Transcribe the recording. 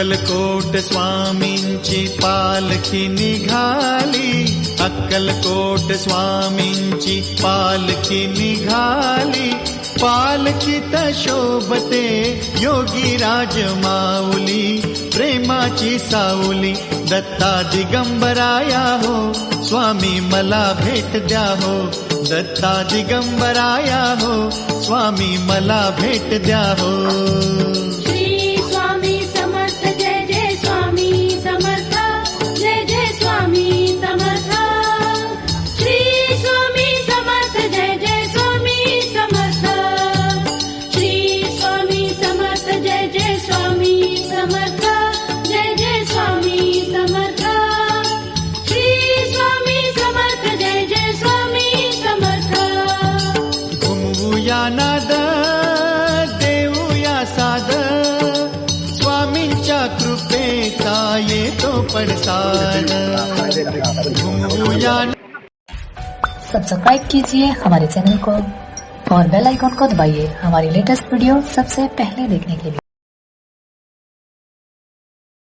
अक्कलकोट स्वामींची पालखी निघाली. अक्कलकोट स्वामींची पालखी निघाली. पालखीत शोभते दिगंबराया हो. स्वामी मला भेट द्या हो दत्ता दिगंबराया हो. स्वामी मला भेट द्या हो नाद देऊया साद। स्वामींच्या कृपेचा येतो प्रसाद सब्सक्राइब कीजिए हमारे चैनल को और बेल आइकॉन को दबाइए। हमारी लेटेस्ट वीडियो सबसे पहले देखने के लिए।